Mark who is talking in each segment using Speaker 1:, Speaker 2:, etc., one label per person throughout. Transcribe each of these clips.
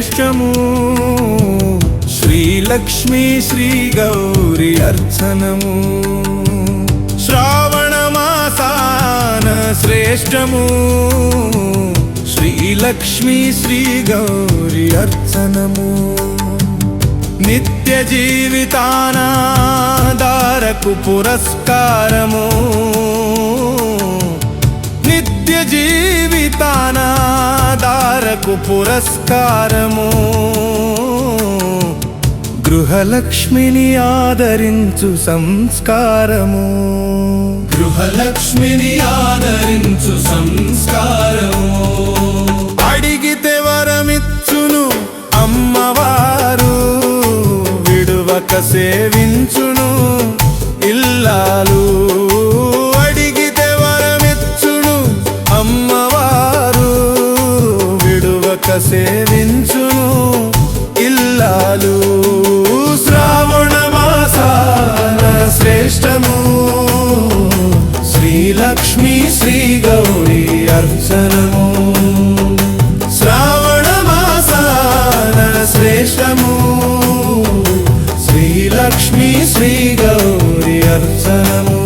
Speaker 1: శ్రేష్టము. శ్రీలక్ష్మీ శ్రీ గౌరి అర్చనము. శ్రావణ మాసాన శ్రేష్టము. శ్రీలక్ష్మీ శ్రీ గౌరి అర్చనము. నిత్య జీవితానాదారకు పురస్కారము. నిత్య జీవితానా దారకు పురస్కారము. గృహలక్ష్మిని ఆదరించు సంస్కారము. గృహలక్ష్మిని ఆదరించు సంస్కారము. అడిగితే వరమిచ్చును అమ్మవారు. విడువక సేవించును ఇల్లాలు శ్రేష్టము. శ్రీలక్ష్మి శ్రీ గౌరీ అర్చనము.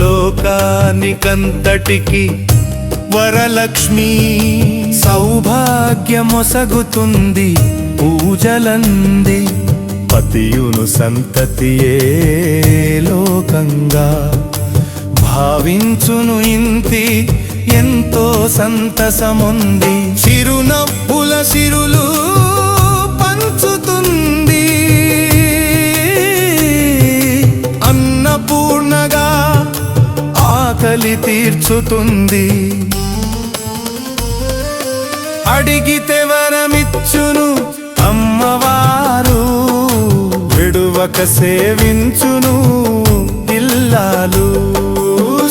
Speaker 1: లోకానికంతటికి వరలక్ష్మి సౌభాగ్యమొసగుతుంది పూజలంది. పతియును సంతతియే లోకంగా. భావించును ఇంతి ఎంతో సంతసముంది. చిరునవ్వుల సిరులు పంచుతుంది. అన్నపూర్ణగా ఆకలి తీర్చుతుంది. అడిగితే సేవించును దిల్లాలు.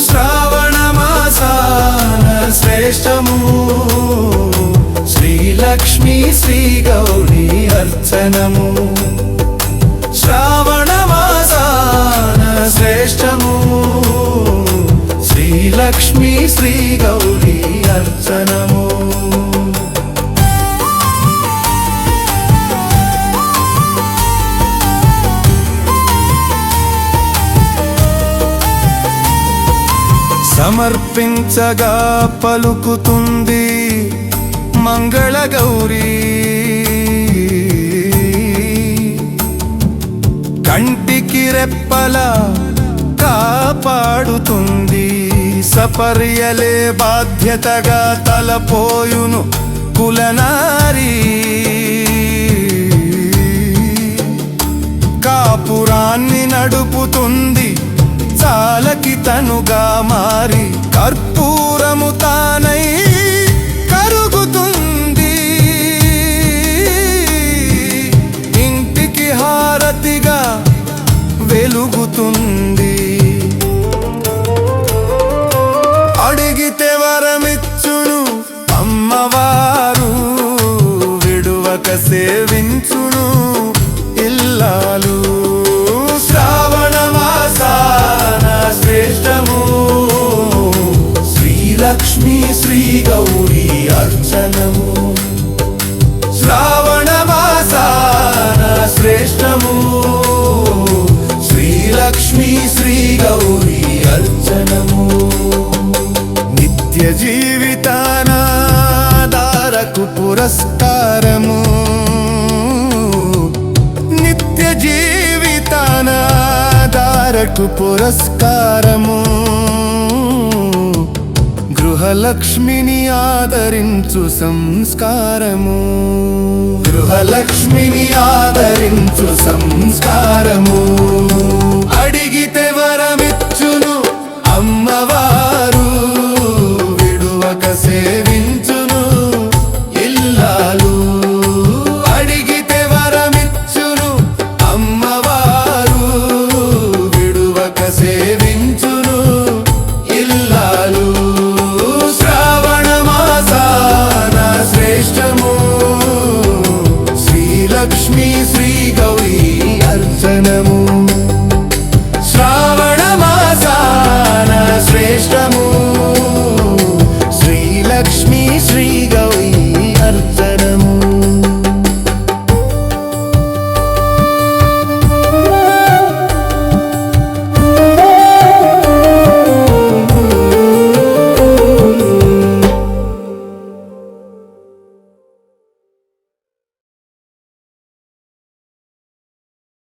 Speaker 1: శ్రావణ మాసాన శ్రేష్టము. శ్రీలక్ష్మి శ్రీ గౌరీ అర్చనము. శ్రావణ మాసాన శ్రేష్టము. శ్రీలక్ష్మి శ్రీ గౌరీ అర్చనము. సమర్పించగా పలుకుతుంది మంగళగౌరీ. కంటికి రెప్పల కాపాడుతుంది సపర్యలే బాధ్యతగా తలపోయును కులనారీ. కాపురాన్ని నడుపుతుంది చాలకి తనుగా కర్పూరము తానై కరుగుతుంది. ఇంటికి హారతిగా వెలుగుతుంది. అడిగితే వరమిచ్చును అమ్మవారు విడువక సేవించు శ్రీలక్ష్మీ శ్రీ గౌరీ అర్చనము శ్రావణ మాసాన శ్రేష్టము శ్రీలక్ష్మీ శ్రీ గౌరీ అర్చనము నిత్య జీవితాన దారకు పురస్కారము నిత్య జీవితాన దారకు పురస్కారము గృహలక్ష్మిని ఆదరించు సంస్కారము. గృహలక్ష్మిని ఆదరించు సంస్కారము. लक्ष्मी श्री गौरी अर्चनमु श्रावणमासान श्रेष्ठमु श्रीलक्ष्मी श्री